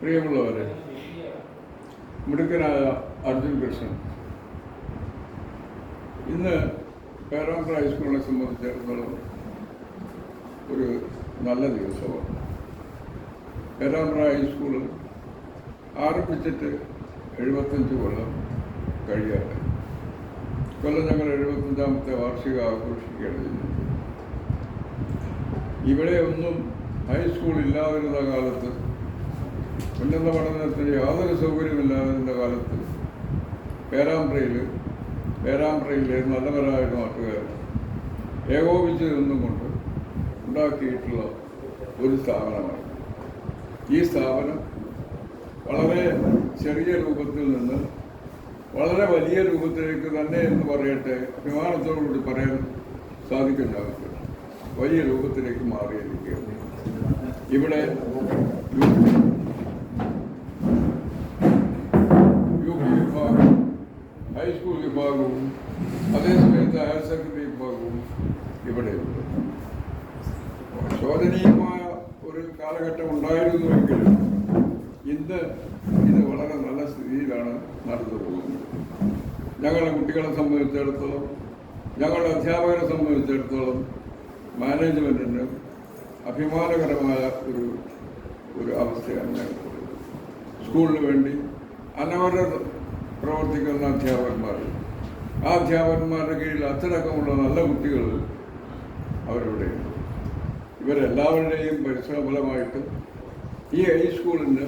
പ്രിയമുള്ളവരെ മിടുക്കനായ അർജുൻ കൃഷ്ണൻ. ഇന്ന് പേരാമ്പ്ര ഹൈസ്കൂളിനെ സംബന്ധിച്ചിടത്തോളം ഒരു നല്ല ദിവസമാണ്. പേരാമ്പ്ര ഹൈസ്കൂൾ ആരംഭിച്ചിട്ട് എഴുപത്തഞ്ച് കൊല്ലം കഴിയാതെ കൊല്ലം ഞങ്ങൾ എഴുപത്തഞ്ചാമത്തെ വാർഷികം ആഘോഷിക്കുകയാണ് ഇവിടെ ഒന്നും ഹൈസ്കൂൾ ഇല്ലാതിരുന്ന കാലത്ത് ഉന്നത പഠനത്തിന് യാതൊരു സൗകര്യമില്ലാതിരുന്ന കാലത്ത് പേരാമ്പ്രയിൽ പേരാമ്പ്രയിലെ നല്ലവരായ നാട്ടുകാർ ഏകോപിച്ച് നിന്നുകൊണ്ട് ഉണ്ടാക്കിയിട്ടുള്ള ഒരു സ്ഥാപനമാണ്. ഈ സ്ഥാപനം വളരെ ചെറിയ രൂപത്തിൽ നിന്ന് വളരെ വലിയ രൂപത്തിലേക്ക് തന്നെ എന്ന് പറയട്ടെ അഭിമാനത്തോടുകൂടി പറയാൻ സാധിക്കുന്ന അവർക്ക് വലിയ രൂപത്തിലേക്ക് മാറിയിരിക്കുകയാണ്. ഇവിടെ യു പി വിഭാഗം ഹൈസ്കൂൾ വിഭാഗവും അതേസമയത്ത് ഹയർ സെക്കൻഡറി വിഭാഗവും ഇവിടെയുണ്ട് ശോചനീയമായ ഒരു കാലഘട്ടം ഉണ്ടായിരുന്നുവെങ്കിലും ഇന്ന് ഇത് വളരെ നല്ല സ്ഥിതിയിലാണ് നടന്നു പോകുന്നത്. ഞങ്ങളുടെ കുട്ടികളെ സംബന്ധിച്ചിടത്തോളം ഞങ്ങളുടെ അധ്യാപകരെ സംബന്ധിച്ചിടത്തോളം മാനേജ്മെന്റിന് അഭിമാനകരമായ ഒരു ഒരു അവസ്ഥയാണ് സ്കൂളിന് വേണ്ടി അനവരത പ്രവർത്തിക്കുന്ന അധ്യാപകന്മാർ. ആ അധ്യാപകന്മാരുടെ കീഴിൽ അച്ചടക്കമുള്ള നല്ല കുട്ടികൾ അവരിവിടെയുണ്ട് ഇവരെല്ലാവരുടെയും പരിശ്രമഫലമായിട്ട് ഈ ഹൈസ്കൂളിന്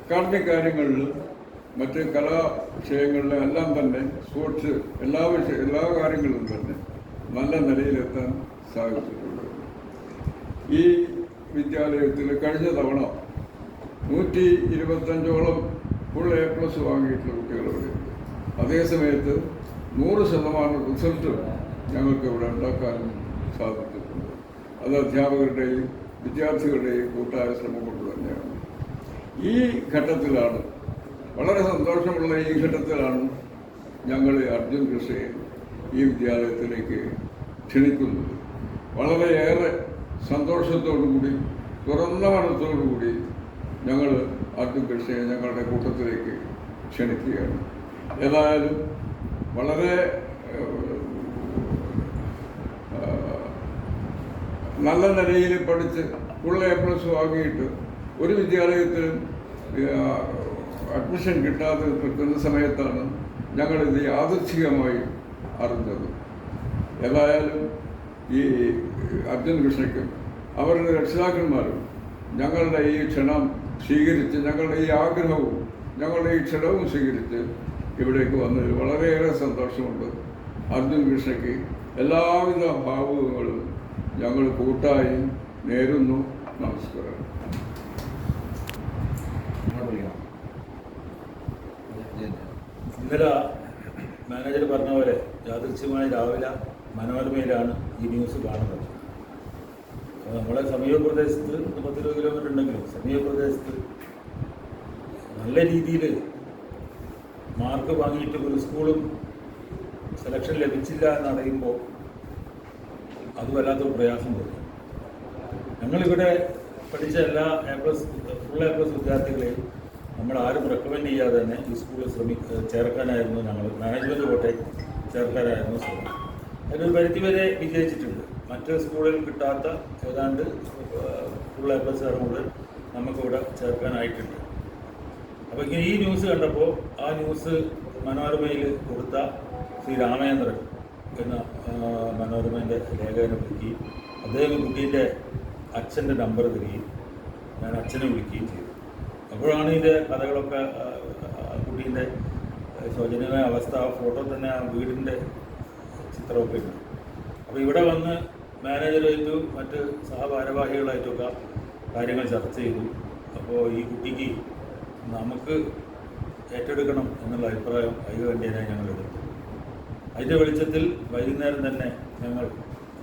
അക്കാഡമിക് കാര്യങ്ങളിലും മറ്റ് കലാവിഷയങ്ങളിലും എല്ലാം തന്നെ സ്പോർട്സ് എല്ലാ വിഷയ എല്ലാ കാര്യങ്ങളിലും തന്നെ നല്ല നിലയിലെത്താൻ ഈ വിദ്യാലയത്തിൽ കഴിഞ്ഞ തവണ നൂറ്റി ഇരുപത്തഞ്ചോളം ഫുൾ എ പ്ലസ് വാങ്ങിയിട്ടുള്ള കുട്ടികളുണ്ട് അതേസമയത്ത് നൂറ് ശതമാനം റിസൾട്ട് ഞങ്ങൾക്ക് ഇവിടെ ഉണ്ടാക്കാൻ സാധിച്ചിട്ടുണ്ട്. അത് അധ്യാപകരുടെയും വിദ്യാർത്ഥികളുടെയും കൂട്ടായ ശ്രമം കൊണ്ട് തന്നെയാണ്. ഈ ഘട്ടത്തിലാണ് വളരെ സന്തോഷമുള്ള ഈ ഘട്ടത്തിലാണ് ഞങ്ങൾ അർജുൻ കൃഷ്ണയെ ഈ വിദ്യാലയത്തിലേക്ക് ക്ഷണിക്കുന്നത്. വളരെയേറെ സന്തോഷത്തോടുകൂടി തുറന്ന മനസ്സോടുകൂടി ഞങ്ങൾ അർജുൻ കൃഷ്ണയെ ഞങ്ങളുടെ കൂട്ടത്തിലേക്ക് ക്ഷണിക്കുകയാണ്. ഏതായാലും വളരെ നല്ല നിലയിൽ പഠിച്ച് ഫുൾ എ പ്ലസ് വാങ്ങിയിട്ട് ഒരു വിദ്യാലയത്തിലും അഡ്മിഷൻ കിട്ടാതെ നിൽക്കുന്ന സമയത്താണ് ഞങ്ങളിത് യാദൃച്ഛികമായി അറിഞ്ഞത്. ഏതായാലും ഈ അർജുൻ കൃഷ്ണയ്ക്കും അവരുടെ രക്ഷിതാക്കന്മാരും ഞങ്ങളുടെ ഈ ക്ഷണം സ്വീകരിച്ച് ഞങ്ങളുടെ ഈ ആഗ്രഹവും ഞങ്ങളുടെ ഈ ക്ഷണവും സ്വീകരിച്ച് ഇവിടേക്ക് വന്നതിൽ വളരെയേറെ സന്തോഷമുണ്ട്. അർജുൻ കൃഷ്ണയ്ക്ക് എല്ലാവിധ ഭാവുകങ്ങളും ഞങ്ങൾ കൂട്ടായി നേരുന്നു. നമസ്കാരം. ഇന്നലെ മാനേജർ പറഞ്ഞ പോലെ യാദൃശ്യമായി രാവിലെ മനോരമയിലാണ് ഈ ന്യൂസ് കാണുന്നത്. നമ്മളെ സമീപ പ്രദേശത്ത് പത്തിരുപത് കിലോമീറ്റർ ഉണ്ടെങ്കിലും സമീപ പ്രദേശത്ത് നല്ല രീതിയിൽ മാർക്ക് വാങ്ങിയിട്ട് ഒരു സ്കൂളും സെലക്ഷൻ ലഭിച്ചില്ല എന്നറിയുമ്പോൾ അത് വല്ലാത്തൊരു പ്രയാസം തോന്നി. ഞങ്ങളിവിടെ പഠിച്ച എല്ലാ A plus full A plus വിദ്യാർത്ഥികളെയും നമ്മൾ ആരും റെക്കമെൻഡ് ചെയ്യാതെ തന്നെ ഈ സ്കൂളിൽ ശ്രമി ചേർക്കാനായിരുന്നു ഞങ്ങൾ. മാനേജ്മെന്റ് കോട്ടെ ചേർക്കാനായിരുന്നു ശ്രമം. അതിനൊരു പരിധിവരെ വിജയിച്ചിട്ടുണ്ട്. മറ്റ് സ്കൂളിൽ കിട്ടാത്ത ഏതാണ്ട് ഫുൾ എ പ്ലസ് കൂടെ നമുക്കിവിടെ ചേർക്കാനായിട്ടുണ്ട്. അപ്പോൾ ഇങ്ങനെ ഈ ന്യൂസ് കണ്ടപ്പോൾ ആ ന്യൂസ് മനോരമയിൽ കൊടുത്ത ശ്രീ രാമേന്ദ്രൻ എന്ന മനോരമേന്റെ ലേഖകനെ വിളിക്കുകയും അദ്ദേഹം കുട്ടീന്റെ അച്ഛന്റെ നമ്പർ തരികയും ഞാൻ അച്ഛനെ വിളിക്കുകയും ചെയ്തു. അപ്പോഴാണ് ഇതിന്റെ കഥകളൊക്കെ കുട്ടീന്റെ ശോചനീയമായ അവസ്ഥ ആ ഫോട്ടോ തന്നെ ആ വീടിന്റെ ഉണ്ട് അപ്പോൾ ഇവിടെ വന്ന് മാനേജറായിട്ടും മറ്റ് സഹഭാരവാഹികളായിട്ടൊക്കെ കാര്യങ്ങൾ ചർച്ച ചെയ്തു. അപ്പോൾ ഈ കുട്ടിക്ക് നമുക്ക് ഏറ്റെടുക്കണം എന്നുള്ള അഭിപ്രായം ഐകകണ്ഠ്യനായി ഞങ്ങൾ എടുത്തു. അതിന്റെ വെളിച്ചത്തിൽ വൈകുന്നേരം തന്നെ ഞങ്ങൾ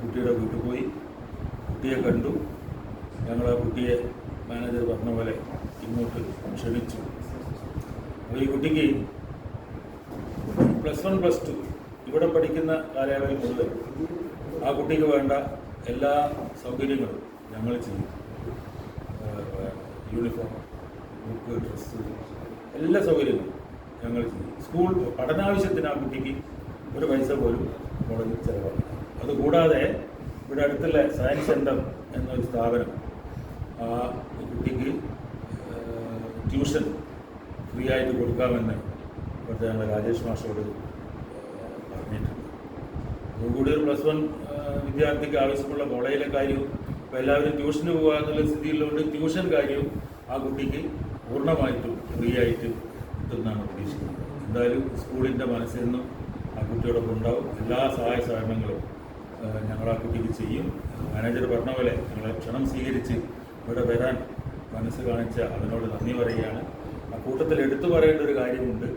കുട്ടിയുടെ വീട്ടിൽ പോയി. കുട്ടിയെ കണ്ടു. ഞങ്ങൾ ആ കുട്ടിയെ മാനേജർ പറഞ്ഞ പോലെ ഇങ്ങോട്ട് ക്ഷണിച്ചു. അപ്പോൾ ഈ കുട്ടിക്ക് പ്ലസ് വൺ പ്ലസ് ടു ഇവിടെ പഠിക്കുന്ന കാലയളവിൽ മുഴുവൻ ആ കുട്ടിക്ക് വേണ്ട എല്ലാ സൗകര്യങ്ങളും ഞങ്ങൾ ചെയ്യും. യൂണിഫോം ബുക്ക് ഡ്രസ്സ് എല്ലാ സൗകര്യങ്ങളും ഞങ്ങൾ ചെയ്യും. സ്കൂൾ പഠനാവശ്യത്തിന് ആ കുട്ടിക്ക് ഒരു പൈസ പോലും കോളേജിൽ ചിലവാക്കില്ല. അതുകൂടാതെ ഇവിടെ അടുത്തുള്ള സയൻസ് സെന്റർ എന്നൊരു സ്ഥാപനം ആ കുട്ടിക്ക് ട്യൂഷൻ ഫ്രീ ആയിട്ട് കൊടുക്കാമെന്ന് ഇവിടുത്തെ ഞങ്ങൾ രാജേഷ് മാഷോട് അതുകൂടി ഒരു പ്ലസ് വൺ വിദ്യാർത്ഥിക്ക് ആവശ്യമുള്ള കോളേജിലെ കാര്യവും ഇപ്പോൾ എല്ലാവരും ട്യൂഷന് പോകാനുള്ള എന്നുള്ള സ്ഥിതിയിലുകൊണ്ട് ട്യൂഷൻ കാര്യവും ആ കുട്ടിക്ക് പൂർണമായിട്ടും ഫ്രീ ആയിട്ട് കിട്ടുമെന്നാണ് പ്രതീക്ഷിക്കുന്നത്. എന്തായാലും സ്കൂളിന്റെ മനസ്സിൽ നിന്നും ആ കുട്ടിയോടൊപ്പം ഉണ്ടാവും. എല്ലാ സഹായ സഹകരണങ്ങളും ഞങ്ങൾ ആ കുട്ടിക്ക് ചെയ്യും. മാനേജർ പറഞ്ഞ പോലെ ഞങ്ങളെ ക്ഷണം സ്വീകരിച്ച് ഇവിടെ വരാൻ മനസ്സ് കാണിച്ച അതിനോട് നന്ദി പറയുകയാണ്. ആ കൂട്ടത്തിൽ എടുത്തു പറയേണ്ട ഒരു കാര്യമുണ്ട്.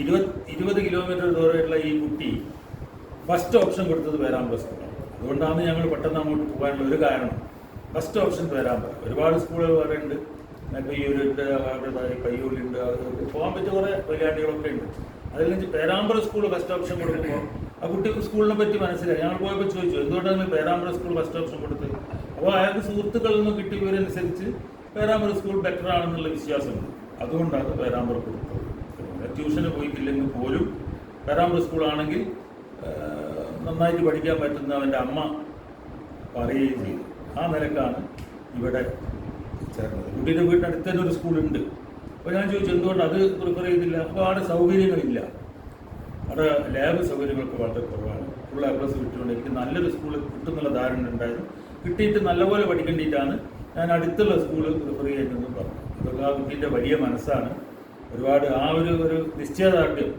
ഇരുപത് ഇരുപത് കിലോമീറ്റർ ദൂരെയുള്ള ഈ കുട്ടി ഫസ്റ്റ് ഓപ്ഷൻ കൊടുത്തത് പേരാമ്പ്ര സ്കൂളാണ് അതുകൊണ്ടാണ് ഞങ്ങൾ പെട്ടെന്ന് അങ്ങോട്ട് പോകാനുള്ള ഒരു കാരണം. First option Perambra. ഒരുപാട് സ്കൂളുകൾ വേറെ ഉണ്ട്. പയ്യൂരുണ്ട് പയ്യൂരുണ്ട് പോകാൻ പറ്റിയ കുറേ പരിപാടികളൊക്കെ ഉണ്ട്. അതിൽ നിന്ന് പേരാമ്പ്ര സ്കൂൾ ഫസ്റ്റ് ഓപ്ഷൻ കൊടുക്കുമ്പോൾ ആ കുട്ടി സ്കൂളിനെ പറ്റി മനസ്സിലായി. ഞങ്ങൾ പോയപ്പോൾ ചോദിച്ചു എന്തുകൊണ്ടാണ് പേരാമ്പ്ര സ്കൂൾ ഫസ്റ്റ് ഓപ്ഷൻ കൊടുത്തത്? അപ്പോൾ അയാൾക്ക് സുഹൃത്തുക്കളിൽ നിന്ന് കിട്ടിയവരനുസരിച്ച് പേരാമ്പ്ര സ്കൂൾ ബെറ്റർ ആണെന്നുള്ള വിശ്വാസമുണ്ട് അതുകൊണ്ടാണ് പേരാമ്പ്ര കൊടുത്തത്. ട്യൂഷന് പോയിട്ടില്ലെങ്കിൽ പോലും പേരാമ്പ്ര സ്കൂളാണെങ്കിൽ നന്നായിട്ട് പഠിക്കാൻ പറ്റുന്ന അവന്റെ അമ്മ പറയുകയും ചെയ്തു. ആ നിലക്കാണ് ഇവിടെ ചേർന്നത്. കുട്ടീന്റെ വീട്ടിനടുത്ത് തന്നെ ഒരു സ്കൂളുണ്ട്. അപ്പോൾ ഞാൻ ചോദിച്ചു എന്തുകൊണ്ട് അത് പ്രിഫർ ചെയ്തില്ല അപ്പോൾ അവിടെ സൗകര്യങ്ങളില്ല. അവിടെ ലാബ് സൗകര്യങ്ങളൊക്കെ വളരെ കുറവാണ്. ഫുൾ എ പ്ലസ് കിട്ടിയുകൊണ്ട് എനിക്ക് നല്ലൊരു സ്കൂൾ കിട്ടുന്നുള്ള ധാരണ ഉണ്ടായിരുന്നു. കിട്ടിയിട്ട് നല്ലപോലെ പഠിക്കേണ്ടിയിട്ടാണ് ഞാൻ അടുത്തുള്ള സ്കൂൾ പ്രിഫർ ചെയ്യുന്നതെന്ന് പറഞ്ഞു. അതൊക്കെ ആ കുട്ടീന്റെ വലിയ മനസ്സാണ്. ഒരുപാട് ആ ഒരു ഒരു നിശ്ചയദാർഢ്യം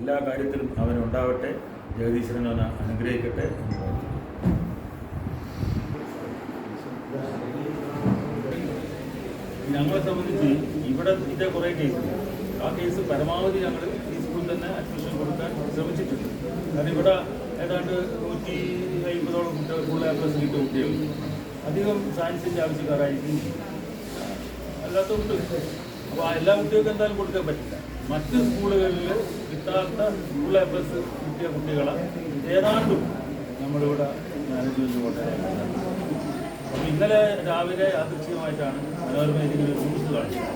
എല്ലാ കാര്യത്തിലും അവനുണ്ടാവട്ടെ. ജഗദീശ്വരൻ അവനെ അനുഗ്രഹിക്കട്ടെ. ഞങ്ങളെ സംബന്ധിച്ച് ഇവിടെ ഇതിന്റെ കുറേ കേസുണ്ട് ആ കേസ് പരമാവധി ഞങ്ങൾ ഈ സ്കൂളിൽ തന്നെ അഡ്മിഷൻ കൊടുക്കാൻ ശ്രമിച്ചിട്ടുണ്ട്. കാരണം ഇവിടെ ഏതാണ്ട് നൂറ്റി അമ്പതോളം കുട്ടികൾ ഫുൾ എ പ്ലസ് കിട്ടിയ കുട്ടികൾ. അധികം സയൻസിന്റെ ആവശ്യക്കാരായിരിക്കും. അല്ലാത്തതുണ്ട് അപ്പോൾ എല്ലാ കുട്ടികൾക്കും എന്തായാലും കൊടുക്കാൻ പറ്റില്ല മറ്റ് സ്കൂളുകളിൽ കിട്ടാത്ത സ്കൂൾ എ പ്ലസ് കിട്ടിയ കുട്ടികളെ ഏതാണ്ടും നമ്മളിവിടെ മാനേജ്മെന്റ് കൊണ്ടുവരുന്നത് അപ്പം ഇന്നലെ രാവിലെ യാദൃച്ഛികമായിട്ടാണ് മനോരമ ഒരു ന്യൂസ് കാണിച്ചത്.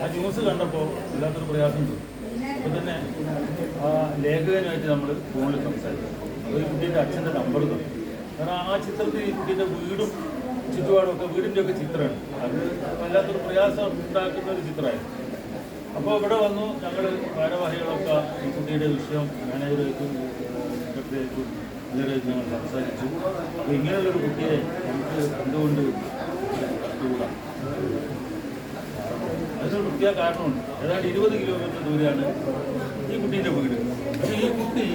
ആ ന്യൂസ് കണ്ടപ്പോൾ വല്ലാത്തൊരു പ്രയാസം തോന്നി. അപ്പോൾ തന്നെ ആ ലേഖകനുമായിട്ട് നമ്മൾ ഫോണിൽ സംസാരിച്ചു. ഒരു കുട്ടീന്റെ അച്ഛന്റെ നമ്പർ തന്നു. കാരണം ആ ചിത്രത്തിൽ ഈ കുട്ടീന്റെ വീടും ചുറ്റുപാടും ഒക്കെ വീടിന്റെ ഒക്കെ ചിത്രമാണ്. അത് വല്ലാത്തൊരു പ്രയാസം ഉണ്ടാക്കുന്ന ഒരു ചിത്രമായിരുന്നു. അപ്പോൾ ഇവിടെ വന്നു. ഞങ്ങൾ ഭാരവാഹികളൊക്കെ ഈ കുട്ടിയുടെ വിഷയം മാനേജറായിട്ടും സെക്രട്ടറിയേക്കും ഇവരായിട്ട് ഞങ്ങൾ സംസാരിച്ചു. അപ്പോൾ ഇങ്ങനെയുള്ളൊരു കുട്ടിയെ നമുക്ക് കണ്ടുകൊണ്ട് കൂടാം. അതിനൊരു പ്രത്യേക കാരണമുണ്ട്. ഏതാണ്ട് ഇരുപത് കിലോമീറ്റർ ദൂരെയാണ് ഈ കുട്ടീന്റെ വീട്. പക്ഷേ ഈ കുട്ടി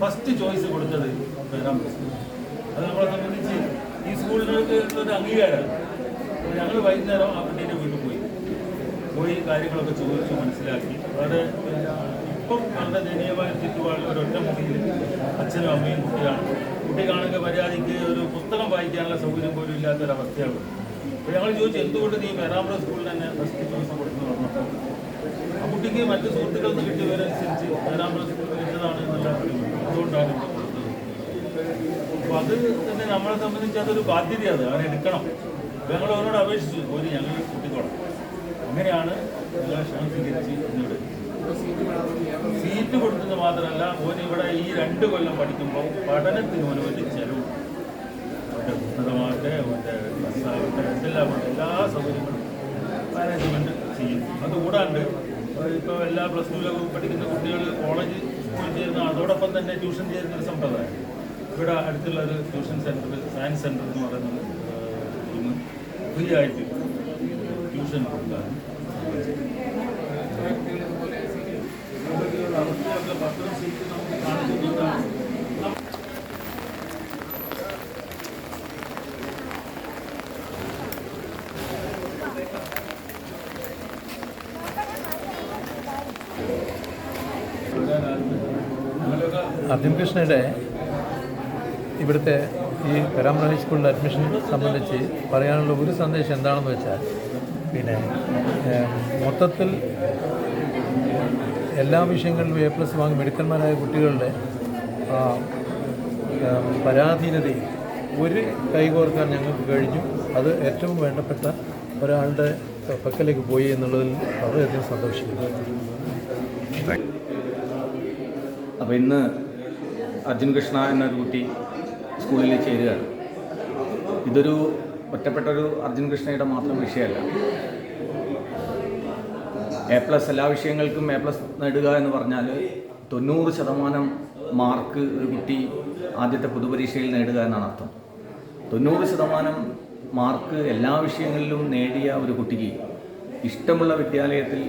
ഫസ്റ്റ് ചോയ്സ് കൊടുത്തത് പേരാം അത് നമ്മളെ സംബന്ധിച്ച് ഈ സ്കൂളിനൊക്കെ ഒരു അംഗീകാരമാണ്. ഞങ്ങൾ വൈകുന്നേരം ആ കുട്ടീന്റെ പോയി കാര്യങ്ങളൊക്കെ ചോദിച്ചു മനസ്സിലാക്കി. വളരെ ഇപ്പം വളരെ ദയനീയമായ ചുറ്റുപാടിൽ ഒരൊറ്റ മുറിയിൽ അച്ഛനും അമ്മയും കുട്ടിയാണ് കുട്ടിക്കാണെങ്കിൽ മര്യാദയ്ക്ക് ഒരു പുസ്തകം വായിക്കാനുള്ള സൗകര്യം പോലും ഇല്ലാത്തൊരവസ്ഥയാണ്. അപ്പോൾ ഞങ്ങൾ ചോദിച്ചു എന്തുകൊണ്ട് നീ പേരാമ്പ്ര സ്കൂളിൽ തന്നെ ഫസ്റ്റ് ദിവസം കൊടുക്കുന്നു പറഞ്ഞപ്പോൾ ആ കുട്ടിക്ക് മറ്റ് സുഹൃത്തുക്കളിൽ നിന്ന് കിട്ടിയവരനുസരിച്ച് പേരാമ്പ്ര സ്കൂളിൽ കിട്ടതാണ് എന്നുള്ള അതുകൊണ്ടാണ് അപ്പോൾ അത് തന്നെ നമ്മളെ സംബന്ധിച്ച് അതൊരു ബാധ്യതയാണ്. അത് എടുക്കണം. ഞങ്ങൾ അവരോട് അപേക്ഷിച്ചു ഒരു ഞങ്ങൾ അങ്ങനെയാണ് സ്വീകരിച്ച് ഇന്നിവിടെ സീറ്റ് കൊടുക്കുന്നത് മാത്രമല്ല ഓൻ ഇവിടെ ഈ രണ്ട് കൊല്ലം പഠിക്കുമ്പോൾ പഠനത്തിന് ഓന് വലിയ ചെലവ്. അവന്റെ പുസ്തകമാകട്ടെ അവന്റെ ബസ്സാകട്ടെ എന്തെല്ലാം എല്ലാ സൗകര്യങ്ങളും മാനേജ്മെന്റ് ചെയ്യും. അതുകൂടാണ്ട് ഇപ്പോൾ എല്ലാ പ്ലസ് ടുവിലൊക്കെ പഠിക്കുന്ന കുട്ടികൾ കോളേജ് സ്കൂളിൽ ചേരുന്ന അതോടൊപ്പം തന്നെ ട്യൂഷൻ ചേരുന്ന ഒരു സമ്പ്രദായം. ഇവിടെ അടുത്തുള്ള ഒരു ട്യൂഷൻ സെന്റർ സയൻസ് സെന്റർ എന്ന് പറയുന്നത് ഫ്രീ ആയിട്ട് ട്യൂഷൻ കൊടുക്കാനും അവസ്ഥയൊക്കെ പത്രം സീറ്റ് നമുക്ക് കാണിക്കുന്നുണ്ടാണ് ഞങ്ങളൊക്കെ അർജുൻ കൃഷ്ണയുടെ ഇവിടുത്തെ ഈ പെരാമ്പ്ര ഹൈസ്കൂളിന്റെ അഡ്മിഷൻ സംബന്ധിച്ച് പറയാനുള്ള ഒരു സന്ദേശം എന്താണെന്ന് വെച്ചാൽ പിന്നെ മൊത്തത്തിൽ എല്ലാ വിഷയങ്ങളിലും എ പ്ലസ് വാങ്ങി മെഡിക്കൽമാരായ കുട്ടികളുടെ പരാധീനതയിൽ ഒരു കൈകോർക്കാൻ ഞങ്ങൾക്ക് കഴിഞ്ഞു. അത് ഏറ്റവും വേണ്ടപ്പെട്ട ഒരാളുടെ പക്കലേക്ക് പോയി എന്നുള്ളതിൽ വളരെയധികം സന്തോഷിക്കുന്നു. അപ്പോൾ ഇന്ന് അർജുൻ കൃഷ്ണ എന്നൊരു കുട്ടി സ്കൂളിൽ ചേരുകയാണ്. ഇതൊരു ഒറ്റപ്പെട്ടൊരു അർജുൻ കൃഷ്ണയുടെ മാത്രം വിഷയമല്ല. എ പ്ലസ് എല്ലാ വിഷയങ്ങൾക്കും എ പ്ലസ് നേടുക എന്ന് പറഞ്ഞാൽ തൊണ്ണൂറ് ശതമാനം മാർക്ക് ഒരു കുട്ടി ആദ്യത്തെ പൊതുപരീക്ഷയിൽ നേടുക എന്നാണ് അർത്ഥം. തൊണ്ണൂറ് ശതമാനം മാർക്ക് എല്ലാ വിഷയങ്ങളിലും നേടിയ ഒരു കുട്ടിക്ക് ഇഷ്ടമുള്ള വിദ്യാലയത്തിൽ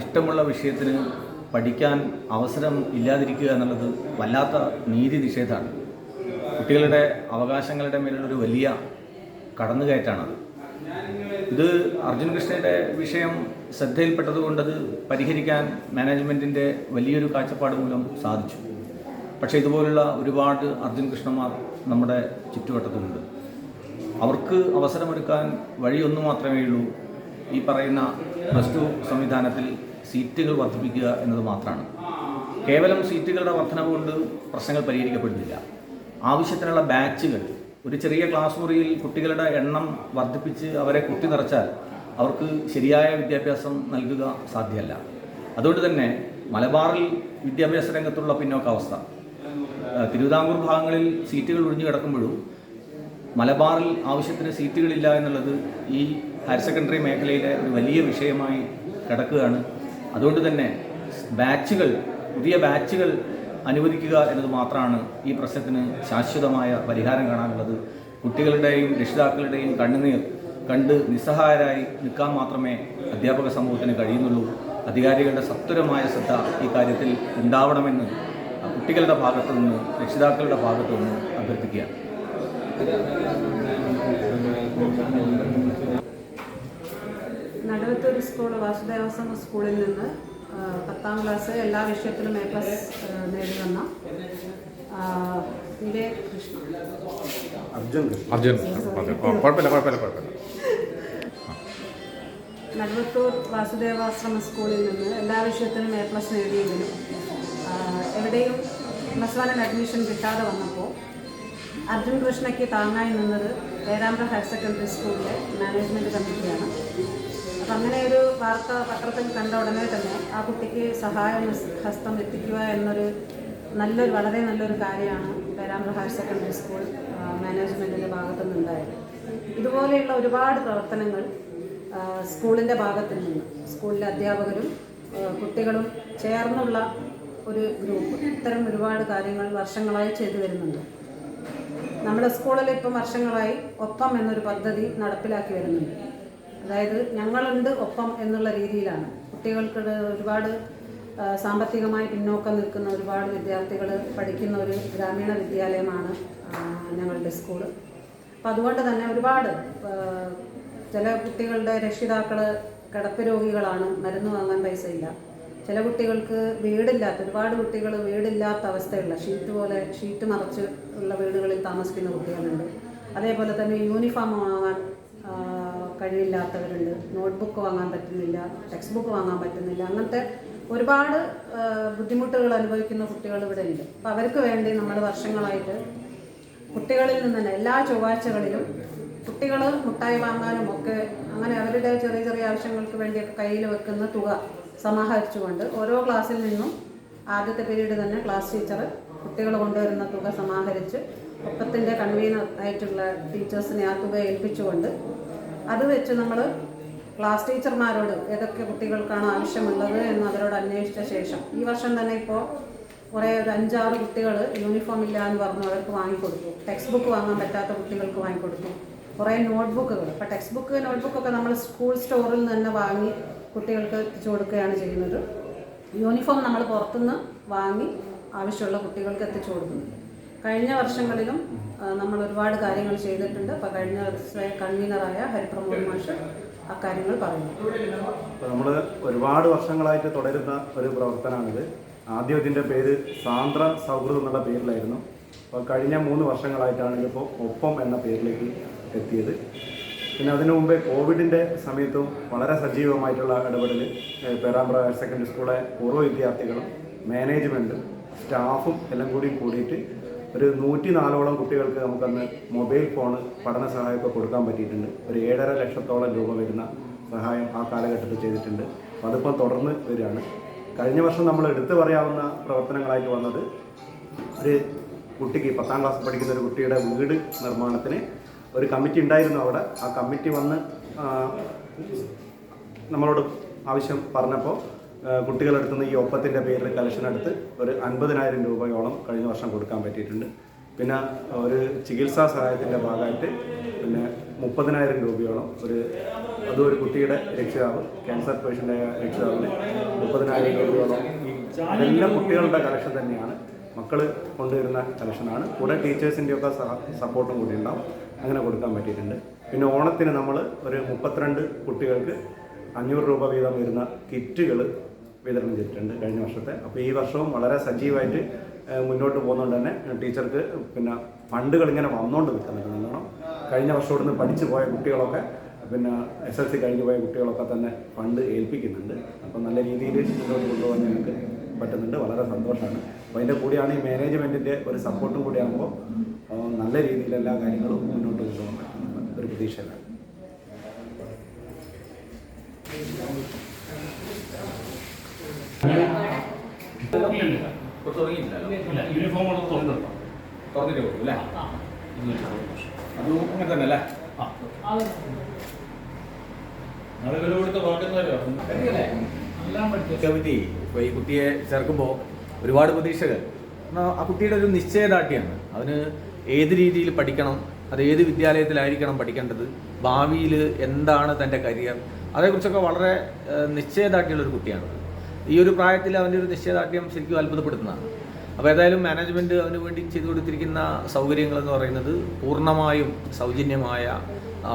ഇഷ്ടമുള്ള വിഷയത്തിന് പഠിക്കാൻ അവസരം ഇല്ലാതിരിക്കുക എന്നുള്ളത് വല്ലാത്ത നീതി നിഷേധമാണ്. കുട്ടികളുടെ അവകാശങ്ങളുടെ മേലുള്ളൊരു വലിയ കടന്നുകയറ്റാണത്. ഇത് അർജുൻ കൃഷ്ണയുടെ വിഷയം അത് പരിഹരിക്കാൻ മാനേജ്മെന്റിന്റെ വലിയൊരു കാഴ്ചപ്പാട് മൂലം സാധിച്ചു. പക്ഷേ ഇതുപോലുള്ള ഒരുപാട് അർജുൻ കൃഷ്ണന്മാർ നമ്മുടെ ചുറ്റുവട്ടത്തുണ്ട് അവർക്ക് അവസരമൊരുക്കാൻ വഴിയൊന്നു മാത്രമേ ഉള്ളൂ ഈ പറയുന്ന പ്ലസ് ടു സംവിധാനത്തിൽ സീറ്റുകൾ വർദ്ധിപ്പിക്കുക എന്നത് മാത്രമാണ്. കേവലം സീറ്റുകളുടെ വർധനവ് കൊണ്ട് പ്രശ്നങ്ങൾ പരിഹരിക്കപ്പെടുന്നില്ല. ആവശ്യത്തിനുള്ള ബാച്ചുകൾ ഒരു ചെറിയ ക്ലാസ് മുറിയിൽ കുട്ടികളുടെ എണ്ണം വർദ്ധിപ്പിച്ച് അവരെ കുത്തി നിറച്ചാൽ അവർക്ക് ശരിയായ വിദ്യാഭ്യാസം നൽകുക സാധ്യമല്ല. അതുകൊണ്ട് തന്നെ മലബാറിൽ വിദ്യാഭ്യാസ രംഗത്തുള്ള പിന്നോക്കാവസ്ഥ തിരുവിതാംകൂർ ഭാഗങ്ങളിൽ സീറ്റുകൾ ഒഴിഞ്ഞു കിടക്കുമ്പോഴും മലബാറിൽ ആവശ്യത്തിന് സീറ്റുകളില്ല എന്നുള്ളത് ഈ ഹയർ സെക്കൻഡറി മേഖലയിലെ ഒരു വലിയ വിഷയമായി കിടക്കുകയാണ്. അതുകൊണ്ട് തന്നെ ബാച്ചുകൾ പുതിയ ബാച്ചുകൾ അനുവദിക്കുക എന്നത് മാത്രമാണ് ഈ പ്രശ്നത്തിന് ശാശ്വതമായ പരിഹാരം കാണാനുള്ളത്. കുട്ടികളുടെയും രക്ഷിതാക്കളുടെയും കണ്ണുനീർ കണ്ട് നിസ്സഹായരായി നിൽക്കാൻ മാത്രമേ അധ്യാപക സമൂഹത്തിന് കഴിയുന്നുള്ളൂ. അധികാരികളുടെ സത്വരമായ ശ്രദ്ധ ഈ കാര്യത്തിൽ ഉണ്ടാവണമെന്ന് കുട്ടികളുടെ ഭാഗത്തു നിന്ന് രക്ഷിതാക്കളുടെ ഭാഗത്തു നിന്ന് അഭ്യർത്ഥിക്കുക നടുവത്തൂർ സ്കൂൾ വാസുദേവാശ്രമ സ്കൂളിൽ നിന്ന് പത്താം ക്ലാസ് എല്ലാ വിഷയത്തിലും എ പ്ലസ് നേടി വന്ന വിവേക് കൃഷ്ണ. അർജുൻ കൃഷ്ണ. അർജുൻ അതെ. ആ, കുഴപ്പമില്ല കുഴപ്പമില്ല കുഴപ്പമില്ല. നടുവത്തൂർ വാസുദേവാശ്രമ സ്കൂളിൽ നിന്ന് എല്ലാ വിഷയത്തിലും എ പ്ലസ് നേടിയെങ്കിലും എവിടെയും പ്ലസ് വൺ അഡ്മിഷൻ കിട്ടാതെ വന്നപ്പോൾ അർജുൻ കൃഷ്ണയ്ക്ക് താങ്ങായി നിന്നത് പേരാമ്പ്ര ഹയർ സെക്കൻഡറി സ്കൂളിലെ മാനേജ്മെന്റ് കമ്മിറ്റിയാണ് അങ്ങനെ ഒരു വാർത്ത പത്രത്തിൽ കണ്ട ഉടനെ തന്നെ ആ കുട്ടിക്ക് സഹായം ഹസ്തം എത്തിക്കുക എന്നൊരു നല്ലൊരു വളരെ നല്ലൊരു കാര്യമാണ് പേരാമ്പ്ര ഹയർ സെക്കൻഡറി സ്കൂൾ മാനേജ്മെന്റിന്റെ ഭാഗത്തു നിന്നുണ്ടായത് ഇതുപോലെയുള്ള ഒരുപാട് പ്രവർത്തനങ്ങൾ സ്കൂളിന്റെ ഭാഗത്തു നിന്ന് സ്കൂളിലെ അധ്യാപകരും കുട്ടികളും ചേർന്നുള്ള ഒരു ഗ്രൂപ്പ്. ഇത്തരം ഒരുപാട് കാര്യങ്ങൾ വർഷങ്ങളായി ചെയ്തു വരുന്നുണ്ട്. നമ്മുടെ സ്കൂളിൽ ഇപ്പം വർഷങ്ങളായി ഒപ്പം എന്നൊരു പദ്ധതി നടപ്പിലാക്കി വരുന്നുണ്ട്. അതായത് ഞങ്ങളുണ്ട് ഒപ്പം എന്നുള്ള രീതിയിലാണ്. കുട്ടികൾക്ക് ഒരുപാട് സാമ്പത്തികമായി പിന്നോക്കം നിൽക്കുന്ന ഒരുപാട് വിദ്യാർത്ഥികൾ പഠിക്കുന്ന ഒരു ഗ്രാമീണ വിദ്യാലയമാണ് ഞങ്ങളുടെ സ്കൂൾ. അപ്പം അതുകൊണ്ട് തന്നെ ഒരുപാട് ചില കുട്ടികളുടെ രക്ഷിതാക്കൾ കിടപ്പ് രോഗികളാണ് മരുന്ന് വാങ്ങാൻ പൈസ ഇല്ല ചില കുട്ടികൾക്ക് വീടില്ലാത്ത ഒരുപാട് കുട്ടികൾ വീടില്ലാത്ത അവസ്ഥയുള്ള ഷീറ്റ് പോലെ ഷീറ്റ് മറച്ച് ഉള്ള വീടുകളിൽ താമസിക്കുന്ന കുട്ടികളുണ്ട്. അതേപോലെ തന്നെ യൂണിഫോം വാങ്ങാൻ കഴിവില്ലാത്തവരുണ്ട്. നോട്ട്ബുക്ക് വാങ്ങാൻ പറ്റുന്നില്ല ടെക്സ്റ്റ് ബുക്ക് വാങ്ങാൻ പറ്റുന്നില്ല. അങ്ങനത്തെ ഒരുപാട് ബുദ്ധിമുട്ടുകൾ അനുഭവിക്കുന്ന കുട്ടികൾ ഇവിടെ ഉണ്ട്. അപ്പോൾ അവർക്ക് വേണ്ടി നമ്മൾ വർഷങ്ങളായിട്ട് കുട്ടികളിൽ നിന്ന് തന്നെ എല്ലാ ചൊവ്വാഴ്ചകളിലും കുട്ടികൾ മുട്ടായി വാങ്ങാനും ഒക്കെ അങ്ങനെ അവരുടെ ചെറിയ ചെറിയ ആവശ്യങ്ങൾക്ക് വേണ്ടിയൊക്കെ കയ്യിൽ വെക്കുന്ന തുക സമാഹരിച്ചുകൊണ്ട് ഓരോ ക്ലാസ്സിൽ നിന്നും ആദ്യത്തെ പീരീഡ് തന്നെ ക്ലാസ് ടീച്ചർ കുട്ടികൾ കൊണ്ടുവരുന്ന തുക സമാഹരിച്ച് ഒപ്പത്തിന്റെ കൺവീനർ ആയിട്ടുള്ള ടീച്ചേഴ്സിനെ ആ തുക ഏൽപ്പിച്ചുകൊണ്ട് അത് വെച്ച് നമ്മൾ ക്ലാസ് ടീച്ചർമാരോട് ഏതൊക്കെ കുട്ടികൾക്കാണ് ആവശ്യമുള്ളത് എന്ന് അവരോട് അന്വേഷിച്ച ശേഷം ഈ വർഷം തന്നെ ഇപ്പോൾ കുറേ ഒരു അഞ്ചാറ് കുട്ടികൾ യൂണിഫോം ഇല്ല എന്ന് പറഞ്ഞു അവർക്ക് വാങ്ങിക്കൊടുത്തു. ടെക്സ്റ്റ് ബുക്ക് വാങ്ങാൻ പറ്റാത്ത കുട്ടികൾക്ക് വാങ്ങിക്കൊടുത്തു. കുറേ നോട്ട്ബുക്കുകൾ ഇപ്പോൾ ടെക്സ്റ്റ് ബുക്ക് നോട്ട്ബുക്കൊക്കെ നമ്മൾ സ്കൂൾ സ്റ്റോറിൽ തന്നെ വാങ്ങി കുട്ടികൾക്ക് എത്തിച്ചു കൊടുക്കുകയാണ് ചെയ്യുന്നത്. യൂണിഫോം നമ്മൾ പുറത്തുനിന്ന് വാങ്ങി ആവശ്യമുള്ള കുട്ടികൾക്ക് എത്തിച്ചു കൊടുക്കുന്നുണ്ട്. കഴിഞ്ഞ വർഷങ്ങളിലും നമ്മൾ ഒരുപാട് കാര്യങ്ങൾ ചെയ്തിട്ടുണ്ട്. അപ്പോൾ കഴിഞ്ഞ കൺവീനറായ ഹരിപ്രമോദ് മാഷ് അക്കാര്യങ്ങൾ പറഞ്ഞു നമ്മൾ ഒരുപാട് വർഷങ്ങളായിട്ട് തുടരുന്ന ഒരു പ്രവർത്തനമാണിത്. ആദ്യം ഇതിന്റെ പേര് സാന്ദ്ര സൗഹൃദം എന്നുള്ള പേരിലായിരുന്നു. അപ്പോൾ കഴിഞ്ഞ മൂന്ന് വർഷങ്ങളായിട്ടാണ് ഇപ്പോൾ ഒപ്പം എന്ന പേരിലേക്ക് എത്തിയത്. പിന്നെ അതിനു മുമ്പേ കോവിഡിന്റെ സമയത്തും വളരെ സജീവമായിട്ടുള്ള ഇടപെടൽ പേരാമ്പ്ര ഹയർ സെക്കൻഡറി സ്കൂളിലെ പൂർവ വിദ്യാർത്ഥികളും മാനേജ്മെന്റും സ്റ്റാഫും എല്ലാം കൂടി കൂടിയിട്ട് ഒരു നൂറ്റി നാലോളം കുട്ടികൾക്ക് നമുക്കന്ന് മൊബൈൽ ഫോണ് പഠന സഹായമൊക്കെ കൊടുക്കാൻ പറ്റിയിട്ടുണ്ട്. ഒരു ഏഴര ലക്ഷത്തോളം രൂപ വരുന്ന സഹായം ആ കാലഘട്ടത്തിൽ ചെയ്തിട്ടുണ്ട്. അതിപ്പോൾ തുടർന്ന് വരികയാണ്. കഴിഞ്ഞ വർഷം നമ്മൾ എടുത്തു പറയാവുന്ന പ്രവർത്തനങ്ങളായിട്ട് വന്നത് ഒരു കുട്ടിക്ക് പത്താം ക്ലാസ് പഠിക്കുന്ന ഒരു കുട്ടിയുടെ വീട് നിർമ്മാണത്തിന് ഒരു കമ്മിറ്റി ഉണ്ടായിരുന്നു അവിടെ. ആ കമ്മിറ്റി വന്ന് നമ്മളോട് ആവശ്യം പറഞ്ഞപ്പോൾ കുട്ടികളെടുത്ത് നിന്ന് ഈ ഒപ്പത്തിന്റെ പേരിൽ കളക്ഷൻ എടുത്ത് ഒരു അൻപതിനായിരം രൂപയോളം കഴിഞ്ഞ വർഷം കൊടുക്കാൻ പറ്റിയിട്ടുണ്ട്. പിന്നെ ഒരു ചികിത്സാ സഹായത്തിന്റെ ഭാഗമായിട്ട് പിന്നെ മുപ്പതിനായിരം രൂപയോളം ഒരു അതും ഒരു കുട്ടിയുടെ രക്ഷിതാവ് ക്യാൻസർ പേഷ്യന്റായ രക്ഷിതാവിന് മുപ്പതിനായിരം രൂപയോളം. ഈ അതെല്ലാം കുട്ടികളുടെ കളക്ഷൻ തന്നെയാണ്. മക്കൾ കൊണ്ടുവരുന്ന കളക്ഷനാണ് കൂടെ ടീച്ചേഴ്സിന്റെയൊക്കെ സപ്പോർട്ടും കൂടി ഉണ്ടാവും. അങ്ങനെ കൊടുക്കാൻ പറ്റിയിട്ടുണ്ട്. പിന്നെ ഓണത്തിന് നമ്മൾ ഒരു മുപ്പത്തിരണ്ട് കുട്ടികൾക്ക് അഞ്ഞൂറ് രൂപ വീതം വരുന്ന കിറ്റുകൾ വിതരണം ചെയ്തിട്ടുണ്ട് കഴിഞ്ഞ വർഷത്തെ. അപ്പോൾ ഈ വർഷവും വളരെ സജീവമായിട്ട് മുന്നോട്ട് പോകുന്നതുകൊണ്ട് തന്നെ ടീച്ചർക്ക് പിന്നെ ഫണ്ടുകൾ ഇങ്ങനെ വന്നുകൊണ്ട് നിൽക്കുന്നുണ്ട് നല്ലോണം. കഴിഞ്ഞ വർഷം ഇവിടുന്ന് പഠിച്ചു പോയ കുട്ടികളൊക്കെ പിന്നെ എസ് എൽ സി കഴിഞ്ഞു പോയ കുട്ടികളൊക്കെ തന്നെ ഫണ്ട് ഏൽപ്പിക്കുന്നുണ്ട്. അപ്പം നല്ല രീതിയിൽ മുന്നോട്ട് കൊണ്ടുപോകാൻ ഞങ്ങൾക്ക് പറ്റുന്നുണ്ട്. വളരെ സന്തോഷമാണ് അപ്പോൾ അതിന്റെ കൂടിയാണ് ഈ മാനേജ്മെന്റിന്റെ ഒരു സപ്പോർട്ടും കൂടി ആകുമ്പോൾ നല്ല രീതിയിൽ എല്ലാ കാര്യങ്ങളും മുന്നോട്ട് കൊണ്ടുപോകാൻ പറ്റുന്നുണ്ട് ഒരു പ്രതീക്ഷയിലാണ് ഇപ്പോൾ തുടങ്ങിയിട്ടില്ലല്ലോ യൂണിഫോം തുറന്നു തുറന്നിട്ട് കൊടുക്കും അല്ലേ? അതും അങ്ങനെ തന്നെ അല്ലേ? കവിതി ഇപ്പൊ ഈ കുട്ടിയെ ചേർക്കുമ്പോൾ ഒരുപാട് പ്രതീക്ഷകൾ. ആ കുട്ടിയുടെ ഒരു നിശ്ചയദാർഢ്യമാണ് അവന് ഏത് രീതിയിൽ പഠിക്കണം? അത് ഏത് വിദ്യാലയത്തിലായിരിക്കണം പഠിക്കേണ്ടത്? ഭാവിയിൽ എന്താണ് തന്റെ കരിയർ? അതേക്കുറിച്ചൊക്കെ വളരെ നിശ്ചയദാർഢ്യമുള്ള ഒരു കുട്ടിയാണ്. ഈ ഒരു പ്രായത്തിൽ അവന്റെ ഒരു നിശ്ചയദാർഢ്യം ശരിക്കും അത്ഭുതപ്പെടുത്തുന്നതാണ്. അപ്പോൾ ഏതായാലും മാനേജ്മെന്റ് അതിന് വേണ്ടി ചെയ്തു കൊടുത്തിരിക്കുന്ന സൗകര്യങ്ങളെന്ന് പറയുന്നത് പൂർണമായും സൗജന്യമായ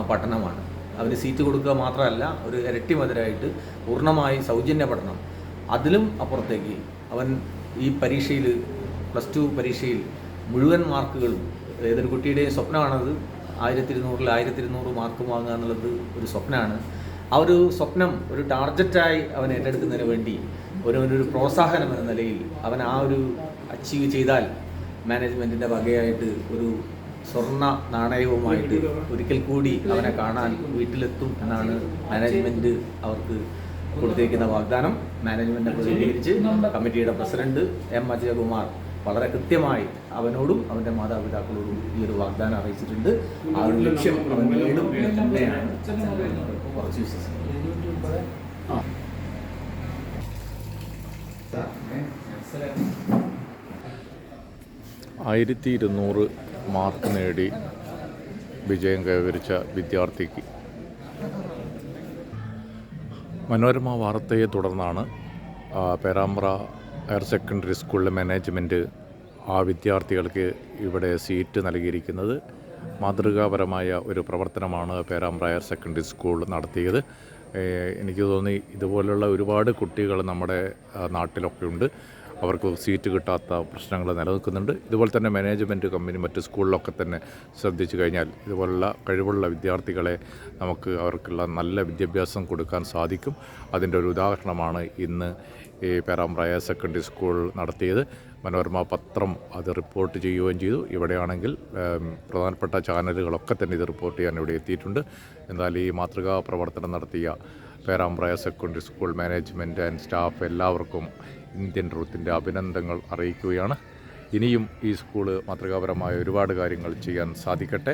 പഠനമാണ്. അവന് സീറ്റ് കൊടുക്കുക മാത്രമല്ല ഒരു ഇരട്ടി മധുരമായിട്ട് പൂർണമായി സൗജന്യ പഠനം. അതിലും അപ്പുറത്തേക്ക് അവൻ ഈ പരീക്ഷയിൽ പ്ലസ് ടു പരീക്ഷയിൽ മുഴുവൻ മാർക്കുകളും ഏതൊരു കുട്ടിയുടെയും സ്വപ്നമാണത് ആയിരത്തി ഇരുന്നൂറിൽ ആയിരത്തി ഇരുന്നൂറ് മാർക്ക് വാങ്ങുക എന്നുള്ളത് ഒരു സ്വപ്നമാണ്. ആ ഒരു സ്വപ്നം ഒരു ടാർഗറ്റായി അവൻ ഏറ്റെടുക്കുന്നതിന് വേണ്ടി ഒരു പ്രോത്സാഹനം എന്ന നിലയിൽ അവൻ ആ ഒരു അച്ചീവ് ചെയ്താൽ മാനേജ്മെന്റിന്റെ വകയായിട്ട് ഒരു സ്വർണ നാണയവുമായിട്ട് ഒരിക്കൽ കൂടി അവനെ കാണാൻ വീട്ടിലെത്തും എന്നാണ് മാനേജ്മെന്റ് അവർക്ക് കൊടുത്തിരിക്കുന്ന വാഗ്ദാനം. മാനേജ്മെന്റിനെ പ്രതിനിധീകരിച്ച് കമ്മിറ്റിയുടെ പ്രസിഡന്റ് എം അജയകുമാർ വളരെ കൃത്യമായി അവനോടും അവന്റെ മാതാപിതാക്കളോടും ഈ ഒരു വാഗ്ദാനം അറിയിച്ചിട്ടുണ്ട്. ആ ഒരു ലക്ഷ്യം അവൻ വീണ്ടും തന്നെയാണ്. കുറച്ച് വിശ്വസിക്കുന്നത് ആയിരത്തി ഇരുന്നൂറ് മാർക്ക് നേടി വിജയം കൈവരിച്ച വിദ്യാർത്ഥിക്ക്. മനോരമ വാർത്തയെ തുടർന്നാണ് പേരാമ്പ്ര ഹയർ സെക്കൻഡറി സ്കൂളിലെ മാനേജ്മെന്റ് ആ വിദ്യാർത്ഥികൾക്ക് ഇവിടെ സീറ്റ് നൽകിയിരിക്കുന്നത്. മാതൃകാപരമായ ഒരു പ്രവർത്തനമാണ് പേരാമ്പ്ര ഹയർ സെക്കൻഡറി സ്കൂൾ നടത്തിയത്. എനിക്ക് തോന്നി ഇതുപോലുള്ള ഒരുപാട് കുട്ടികൾ നമ്മുടെ നാട്ടിലൊക്കെ ഉണ്ട്. അവർക്ക് സീറ്റ് കിട്ടാത്ത പ്രശ്നങ്ങൾ നിലനിൽക്കുന്നുണ്ട്. ഇതുപോലെ തന്നെ മാനേജ്മെന്റ് കമ്പനി മറ്റ് സ്കൂളിലൊക്കെ തന്നെ ശ്രദ്ധിച്ചു കഴിഞ്ഞാൽ ഇതുപോലുള്ള കഴിവുള്ള വിദ്യാർത്ഥികളെ നമുക്ക് അവർക്കുള്ള നല്ല വിദ്യാഭ്യാസം കൊടുക്കാൻ സാധിക്കും. അതിന്റെ ഒരു ഉദാഹരണമാണ് ഇന്ന് ഈ പേരാമ്പ്ര ഹയർ സെക്കൻഡറി സ്കൂൾ നടത്തിയത്. മനോരമ പത്രം അത് റിപ്പോർട്ട് ചെയ്യുകയും ചെയ്തു. ഇവിടെയാണെങ്കിൽ പ്രധാനപ്പെട്ട ചാനലുകളൊക്കെ തന്നെ ഇത് റിപ്പോർട്ട് ചെയ്യാൻ ഇവിടെ എത്തിയിട്ടുണ്ട്. എന്നാൽ ഈ മാതൃകാ പ്രവർത്തനം നടത്തിയ Perambra higher secondary school management and staff എല്ലാവർക്കും ഇന്ത്യൻ റൂത്തിന്റെ അഭിനന്ദനങ്ങൾ അറിയിക്കുകയാണ്. ഇനിയും ഈ സ്കൂൾ മാതൃകാപരമായ ഒരുപാട് കാര്യങ്ങൾ ചെയ്യാൻ സാധിക്കട്ടെ.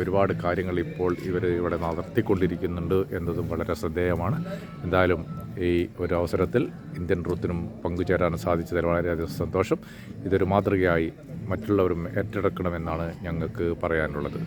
ഒരുപാട് കാര്യങ്ങൾ ഇപ്പോൾ ഇവർ ഇവിടെ നടത്തിക്കൊണ്ടിരിക്കുന്നുണ്ട് എന്നതും വളരെ ശ്രദ്ധേയമാണ്. എന്തായാലും ഈ ഒരു അവസരത്തിൽ ഇന്ത്യൻ റൂത്തിനും പങ്കുചേരാൻ സാധിച്ചതിൽ വളരെയധികം സന്തോഷം. ഇതൊരു മാതൃകയായി മറ്റുള്ളവരും ഏറ്റെടുക്കണമെന്നാണ് ഞങ്ങൾക്ക് പറയാനുള്ളത്.